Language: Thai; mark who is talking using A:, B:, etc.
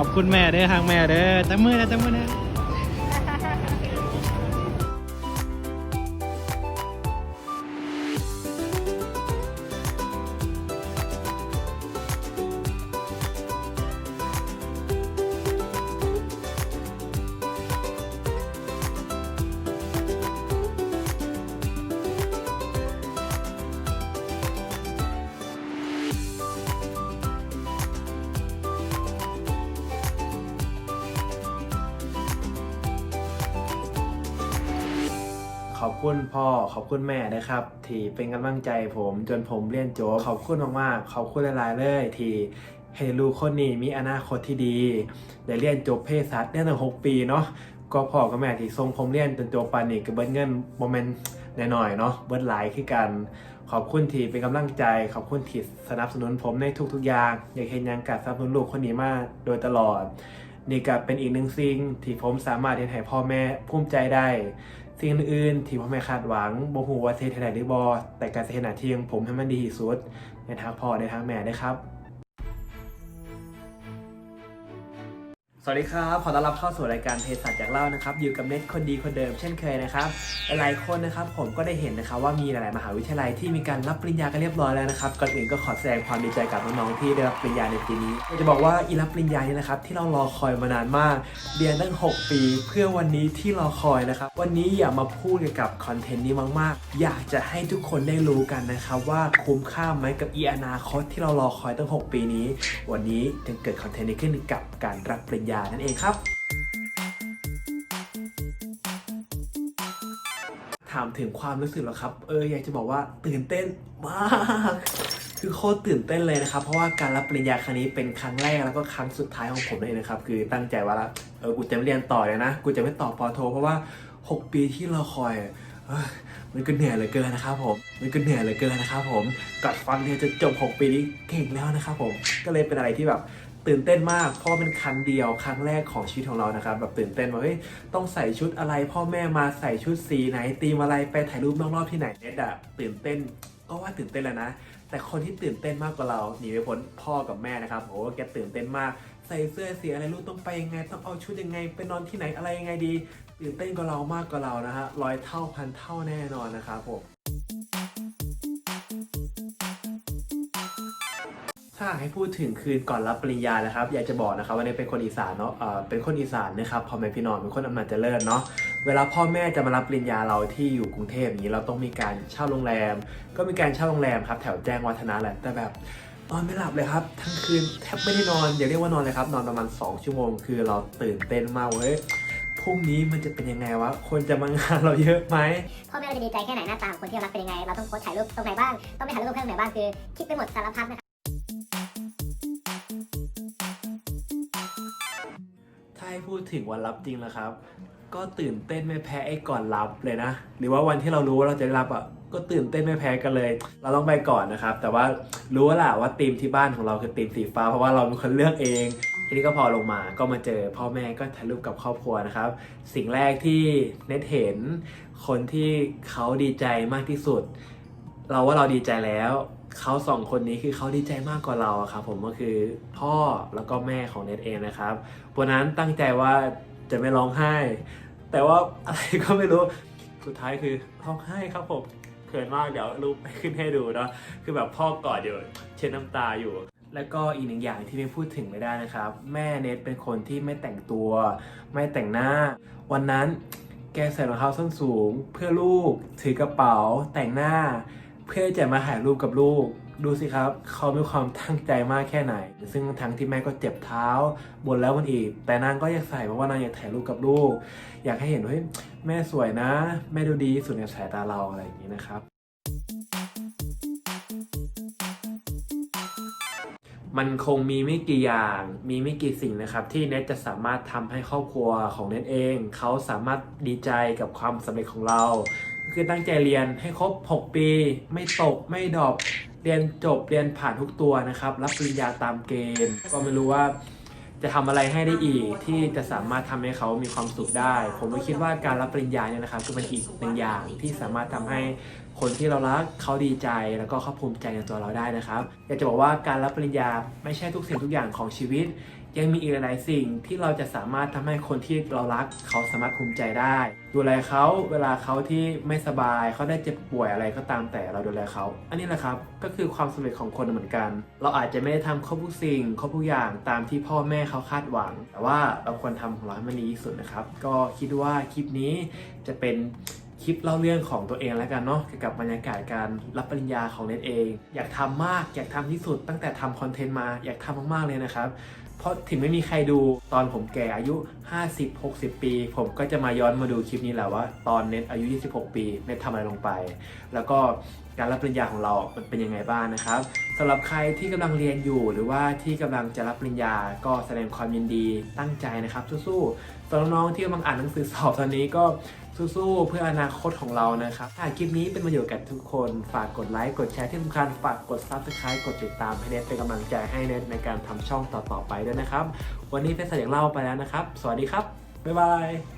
A: ขอบคุณแม่เด้อทางแม่เด้อตั้งมือนะตั้งมือนะ
B: ขอบคุณพ่อขอบคุณแม่นะครับ ที่เป็นกำลังใจผมจนผมเรียนจบขอบคุณมากๆขอบคุณหลายๆเลยที่ให้ลูกคนนี้มีอนาคตที่ดีได้เรียนจบเภสัชได้ตั้งหกปีเนาะก็พ่อกับแม่ที่ส่งผมเรียนจนจบปานนี้ก็เบิ้เงินโมเมนต์หน่อยๆเนาะเบิ้หลายคือกัน ขอบคุณที่เป็นกำลังใจ ขอบคุณที่สนับสนุนผมในทุกๆอย่าง อยากเห็นยังการสนับสนุนลูกคนนี้มาโดยตลอด นี่ก็เป็นอีกหนึ่งสิ่งที่ผมสามารถเห็นให้พ่อแม่ภูมิใจได้ สิ่งอื่นๆ ที่พ่อแม่คาดหวังบ่หูว่าเทศไหนหรือบอแต่การเสนหน้าที่ของผมให้มันดีที่สุดในทางพ่อในทางแม่ได้ครับ วัสดีครับ ขอต้อนรับเข้าสู่รายการเภสัชจากเล่านะครับ อยู่กับเน็ตคนดีคนเดิมเช่นเคยนะครับ หลายคนนะครับผมก็ได้เห็นนะครับว่ามีหลาย ๆ มหาวิทยาลัยที่มีการรับปริญญากันเรียบร้อยแล้วนะครับ ก่อนอื่นก็ขอแสดงความดีใจกับน้อง ๆ ที่ได้รับปริญญาในปีนี้อยากจะบอกว่าอีรับปริญญานี่นะครับที่เรารอคอยมานานมาก เรียนตั้ง 6 ปี เพื่อวันนี้ที่รอคอยนะครับ วันนี้อย่ามาพูดเกี่ยวกับคอนเทนต์นี้มาก ๆ อยากจะให้ทุกคนได้รู้กันนะครับว่าคุ้มค่าไหมกับอีอนาคตที่เรารอคอยตั้ง 6 ปีนี้ วันนี้จึงเกิดคอนเทนต์นี้ขึ้นกับการรับปริญญานั่นเองครับ ถามถึงความรู้สึกแล้วครับ เอออยากจะบอกว่าตื่นเต้นมากคือโคตรตื่นเต้นเลยนะครับ เพราะว่าการรับปริญญาครั้งนี้เป็นครั้งแรกแล้วก็ครั้งสุดท้ายของผมเลยนะครับ คือตั้งใจว่าละเออกูจะไม่เรียนต่อเลยนะ กูจะไม่ต่อปอโท เพราะว่า 6 ปีที่เราคอยอะเอ้ยมันก็เหนื่อยเหลือเกินนะครับผม มันก็เหนื่อยเหลือเกินนะครับผมกัดฟันเรียนจะจบ 6 ปีนี้เก่งแล้วนะครับผม ก็เลยเป็นอะไรที่แบบ ตื่นเต้นมากเพราะว่าเป็นครั้งเดียวครั้งแรกของชีวิตของเรานะครับแบบตื่นเต้นว่าเฮ้ยต้องใส่ชุดอะไร พ่อแม่มาใส่ชุดสีไหนตีมอะไรไปถ่ายรูปนอกรอบที่ไหนเน็ตอะตื่นเต้นก็ว่าตื่นเต้นแล้วนะ แต่คนที่ตื่นเต้นมากกว่าเราหนีไม่พ้นพ่อกับแม่นะครับโอ้แกตื่นเต้นมากใส่เสื้อสีอะไรลูกต้องไปยังไง ต้องเอาชุดยังไงไปนอนที่ไหนอะไรยังไงดีตื่นเต้นกว่าเรามากกว่าเรานะฮะร้อยเท่าพันเท่าแน่นอนนะครับผม ถ้าให้พูดถึงคืนก่อนรับปริญญานะครับ อยากจะบอกนะครับว่าเนี่ยเป็นคนอีสานเนาะเออเป็นคนอีสานนะครับพ่อแม่พี่น้องเป็นคนอำนาจเจริญเนาะเวลาพ่อแม่จะมารับปริญญาเราที่อยู่กรุงเทพอย่างนี้เราต้องมีการเช่าโรงแรม ก็มีการเช่าโรงแรมครับแถวแจ้งวัฒนะแหละแต่แบบนอนไม่หลับเลยครับทั้งคืนแทบไม่ได้นอนอย่าเรียกว่านอนเลยครับ นอนประมาณ 2 ชั่วโมง คือเราตื่นเต้นมากเว้ยพรุ่งนี้มันจะเป็นยังไงวะ คนจะมางานเราเยอะไหม
C: พ่อแม่เราจะดีใจแค่ไหนหน้าตาของคนที่เรารักเป็นยังไง เราต้องโพสถ่ายรูปตรงไหนบ้าง ต้องไปถ่ายรูปตรงไหนบ้างคือคิดไปหมดสารพัดนะครั
B: ให้พูดถึงวันรับจริงแล้วครับ ก็ตื่นเต้นไม่แพ้ไอ้ก่อนรับเลยนะ หรือว่าวันที่เรารู้ว่าเราจะได้รับอะก็ตื่นเต้นไม่แพ้กันเลย เราต้องไปก่อนนะครับ แต่ว่ารู้แล้วล่ะว่าธีมที่บ้านของเราคือธีมสีฟ้า เพราะว่าเราเป็นคนเลือกเอง ทีนี้ก็พอลงมาก็มาเจอพ่อแม่ก็ถ่ายรูปกับครอบครัวนะครับ สิ่งแรกที่เน็ตเห็นคนที่เขาดีใจมากที่สุด เราว่าเราดีใจแล้ว เขาสองคนนี้คือเขาดีใจมากกว่าเราอะครับผมก็คือพ่อแล้วก็แม่ของเน็ตเองนะครับวันนั้นตั้งใจว่าจะไม่ร้องไห้ แต่ว่าอะไรก็ไม่รู้สุดท้ายคือร้องไห้ครับผมเขินมากเดี๋ยวรูปไปขึ้นให้ดูเนาะคือแบบพ่อกอดอยู่เช็ดน้ำตาอยู่ แล้วก็อีกหนึ่งอย่างที่ไม่พูดถึงไม่ได้นะครับ แม่เน็ตเป็นคนที่ไม่แต่งตัว ไม่แต่งหน้า วันนั้นแกใส่รองเท้าส้นสูง เพื่อลูกถือกระเป๋าแต่งหน้า เพื่อจะมาถ่ายรูปกับลูก ดูสิครับ เขามีความตั้งใจมากแค่ไหน ซึ่งทั้งที่แม่ก็เจ็บเท้าบนแล้วบนอีก แต่นางก็อยากใส่เพราะว่านางอยากถ่ายรูปกับลูก อยากให้เห็นว่าเฮ้ยแม่สวยนะ แม่ดูดีสุดในสายตาเราอะไรอย่างนี้นะครับ มันคงมีไม่กี่อย่าง มีไม่กี่สิ่งนะครับ ที่เน็ตจะสามารถทำให้ครอบครัวของเน็ตเอง เขาสามารถดีใจกับความสำเร็จของเรา คือตั้งใจเรียนให้ครบ 6 ปี ไม่ตกไม่ดรอปเรียนจบเรียนผ่านทุกตัวนะครับ รับปริญญาตามเกณฑ์ก็ไม่รู้ว่าจะทำอะไรให้ได้อีกที่จะสามารถทำให้เขามีความสุขได้ ผมก็คิดว่าการรับปริญญาเนี่ยนะครับก็เป็นอีกหนึ่งอย่างที่สามารถทำให้ คนที่เรารักเขาดีใจแล้วก็เขาภูมิใจในตัวเราได้นะครับ อยากจะบอกว่าการรับปริญญาไม่ใช่ทุกสิ่งทุกอย่างของชีวิต ยังมีอีกหลายสิ่งที่เราจะสามารถทำให้คนที่เรารักเขาสามารถภูมิใจได้ ดูแลเขาเวลาเขาที่ไม่สบายเขาได้เจ็บป่วยอะไรก็ตามแต่เราดูแลเขา อันนี้แหละครับก็คือความสำเร็จของคนเหมือนกัน เราอาจจะไม่ได้ทำครบทุกสิ่งครบทุกอย่างตามที่พ่อแม่เขาคาดหวัง แต่ว่าเราควรทำของเราให้มันดีที่สุดนะครับ ก็คิดว่าคลิปนี้จะเป็น คลิปเล่าเรื่องของตัวเองแล้วกันเนาะเกี่ยวกับบรรยากาศการรับปริญญาของเน็ตเอง อยากทำมากอยากทำที่สุด ตั้งแต่ทำคอนเทนต์มาอยากทำมากๆเลยนะครับ เพราะถึงไม่มีใครดูตอนผมแก่อายุ 50-60 ปี ผมก็จะมาย้อนมาดูคลิปนี้แหละว่า ตอนเน็ตอายุ 26 ปีเน็ตทำอะไรลงไป แล้วก็การรับปริญญาของเรา มันเป็นยังไงบ้างนะครับสำหรับใครที่กำลังเรียนอยู่ หรือว่าที่กำลังจะรับปริญญาก็แสดงความยินดีตั้งใจนะครับสู้ๆ ส่วนน้องๆที่กำลังอ่านหนังสือสอบตอนนี้ก็สู้ๆเพื่ออนาคตของเรานะครับถ้าคลิปนี้เป็นประโยชน์กับทุกคน ฝากกดไลค์ กดแชร์ที่สำคัญ ฝากกด Subscribe กดติดตามให้เน็ตเป็นกำลังใจให้เน็ตในการทำช่องต่อๆไปด้วยนะครับ วันนี้เป็นเสียงเล่าไปแล้วนะครับ สวัสดีครับ บ๊ายบาย